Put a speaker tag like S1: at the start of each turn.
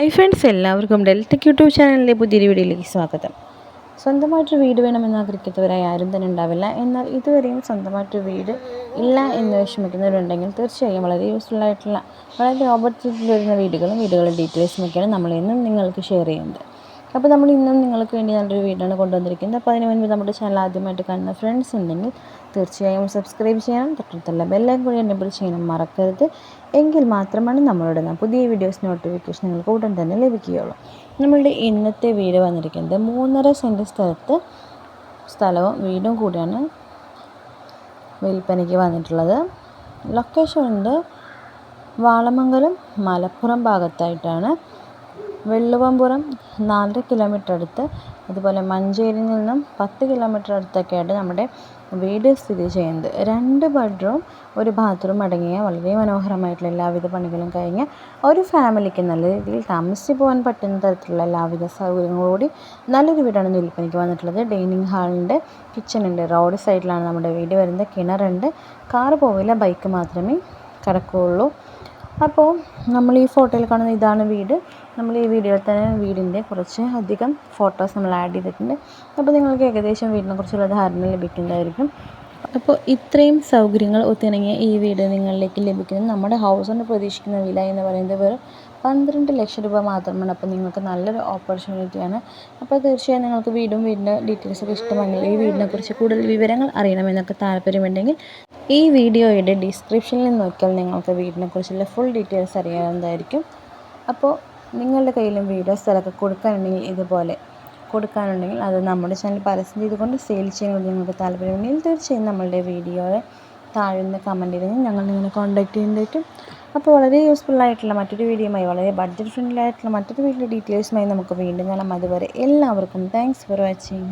S1: Hi friends എല്ലാവർക്കും ഡെൽറ്റക് YouTube ചാനലിലെ പുതിയൊരു വീഡിയോയിലേക്ക് സ്വാഗതം. സ്വന്തമായിട്ടൊരു വീട് വേണമെന്ന് ആഗ്രഹിക്കുന്നവരായി ആരും തന്നെ ഉണ്ടാവില്ല. എന്നാൽ ഇതുവരെയും സ്വന്തമായിട്ടൊരു വീട് ഇല്ല എന്ന് വിഷമിക്കുന്നവരുണ്ടെങ്കിൽ തീർച്ചയായും വളരെ യൂസ്ഫുൾ ആയിട്ടുള്ള വളരെ ഓപ്പർച്യൂണിറ്റി വരുന്ന വീടുകളും വീടുകളുടെ ഡീറ്റെയിൽസും ഒക്കെയാണ് നമ്മൾ എന്നും നിങ്ങൾക്ക് ഷെയർ ചെയ്യുന്നത്. അപ്പോൾ നമ്മൾ ഇന്നും നിങ്ങൾക്ക് വേണ്ടി നല്ലൊരു വീടാണ് കൊണ്ടുവന്നിരിക്കുന്നത്. അപ്പോൾ അതിന് മുൻപ് നമ്മുടെ ചാനൽ ആദ്യമായിട്ട് കാണുന്ന ഫ്രണ്ട്സ് ഉണ്ടെങ്കിൽ തീർച്ചയായും സബ്സ്ക്രൈബ് ചെയ്യണം. തൊട്ടടുത്തുള്ള ബെല്ലൈക്കൻ കൂടി എനേബിൾ ചെയ്യണം മറക്കരുത്. എങ്കിൽ മാത്രമാണ് നമ്മളുടെ പുതിയ വീഡിയോസ് നോട്ടിഫിക്കേഷൻ നിങ്ങൾക്ക് ഉടൻ തന്നെ ലഭിക്കുകയുള്ളൂ. നമ്മളുടെ ഇന്നത്തെ വീട് വന്നിരിക്കുന്നത് മൂന്നര സെന്റ് സ്ഥലത്ത് സ്ഥലവും വീടും കൂടിയാണ് വിൽപ്പനയ്ക്ക് വന്നിട്ടുള്ളത്. ലൊക്കേഷൻ ഉണ്ട് വാളമംഗലം മലപ്പുറം ഭാഗത്തായിട്ടാണ്. വെള്ളുവമ്പുറം നാലര കിലോമീറ്റർ അടുത്ത് അതുപോലെ മഞ്ചേരിയിൽ നിന്നും പത്ത് കിലോമീറ്റർ അടുത്തൊക്കെയായിട്ട് നമ്മുടെ വീട് സ്ഥിതി ചെയ്യുന്നത്. രണ്ട് ബെഡ്റൂം ഒരു ബാത്റൂം അടങ്ങിയ വളരെ മനോഹരമായിട്ടുള്ള എല്ലാവിധ പണികളും കഴിഞ്ഞ് ഒരു ഫാമിലിക്ക് നല്ല രീതിയിൽ താമസിച്ച് പോകാൻ പറ്റുന്ന തരത്തിലുള്ള എല്ലാവിധ സൗകര്യങ്ങളോടി നല്ലൊരു വീടാണ് വിൽപ്പനയ്ക്ക് വന്നിട്ടുള്ളത്. ഡൈനിങ് ഹാളുണ്ട് കിച്ചണുണ്ട് റോഡ് സൈഡിലാണ് നമ്മുടെ വീട് വരുന്നത്. കിണറുണ്ട്. കാറ് പോവില്ല. ബൈക്ക് മാത്രമേ കിടക്കുകയുള്ളൂ അപ്പോൾ നമ്മൾ ഈ ഫോട്ടോയിൽ കാണുന്ന ഇതാണ് വീട്. നമ്മൾ ഈ വീഡിയോയിൽ തന്നെ വീടിന്റെ കുറച്ച് അധികം ഫോട്ടോസ് നമ്മൾ ആഡ് ചെയ്തിട്ടുണ്ട്. അപ്പോൾ നിങ്ങൾക്ക് ഏകദേശം വീടിനെ കുറിച്ചുള്ള ധാരണ ലഭിക്കുന്നതായിരിക്കും. അപ്പോൾ ഇത്രയും സൗകര്യങ്ങൾ ഒത്തിണങ്ങിയ ഈ വീട് നിങ്ങളിലേക്ക് ലഭിക്കുന്നത് നമ്മുടെ ഹൗസിന്റെ പ്രതീക്ഷിക്കുന്ന വില എന്ന് പറയുന്നത് വെറും പന്ത്രണ്ട് ലക്ഷം രൂപ മാത്രമാണ്. അപ്പോൾ നിങ്ങൾക്ക് നല്ലൊരു ഓപ്പർച്യൂണിറ്റിയാണ് അപ്പോൾ തീർച്ചയായും നിങ്ങൾക്ക് വീടും വീടിന്റെ ഡീറ്റെയിൽസൊക്കെ ഇഷ്ടമാണെങ്കിൽ ഈ വീടിനെക്കുറിച്ച് കൂടുതൽ വിവരങ്ങൾ അറിയണമെന്നൊക്കെ താല്പര്യമുണ്ടെങ്കിൽ ഈ വീഡിയോയുടെ ഡിസ്ക്രിപ്ഷനിൽ നോക്കിയാൽ നിങ്ങൾക്ക് വീടിനെക്കുറിച്ചുള്ള ഫുൾ ഡീറ്റെയിൽസ് അറിയാവുന്നതായിരിക്കും. അപ്പോൾ നിങ്ങളുടെ കയ്യിലും വീഡിയോ സ്ഥലമൊക്കെ കൊടുക്കാനുണ്ടെങ്കിൽ ഇതുപോലെ കൊടുക്കാനുണ്ടെങ്കിൽ അത് നമ്മുടെ ചാനൽ പരസ്യം ചെയ്തുകൊണ്ട് സെയിൽ ചെയ്യുന്നത് നിങ്ങൾക്ക് താല്പര്യമുണ്ടെങ്കിൽ തീർച്ചയായും നമ്മളുടെ വീഡിയോയെ താഴ്ന്ന കമന്റ് ചെയ്ത് ഞങ്ങൾ നിങ്ങളെ കോൺടാക്ട് ചെയ്യുന്നതായിട്ടും അപ്പോൾ വളരെ യൂസ്ഫുൾ ആയിട്ടുള്ള മറ്റൊരു വീഡിയോയുമായി വളരെ ബഡ്ജറ്റ് ഫ്രണ്ട്ലി ആയിട്ടുള്ള മറ്റൊരു വീഡിയോ ഡീറ്റെയിൽസുമായി നമുക്ക് വീണ്ടും കാണാം. അതുവരെ എല്ലാവർക്കും താങ്ക്സ് ഫോർ വാച്ചിങ്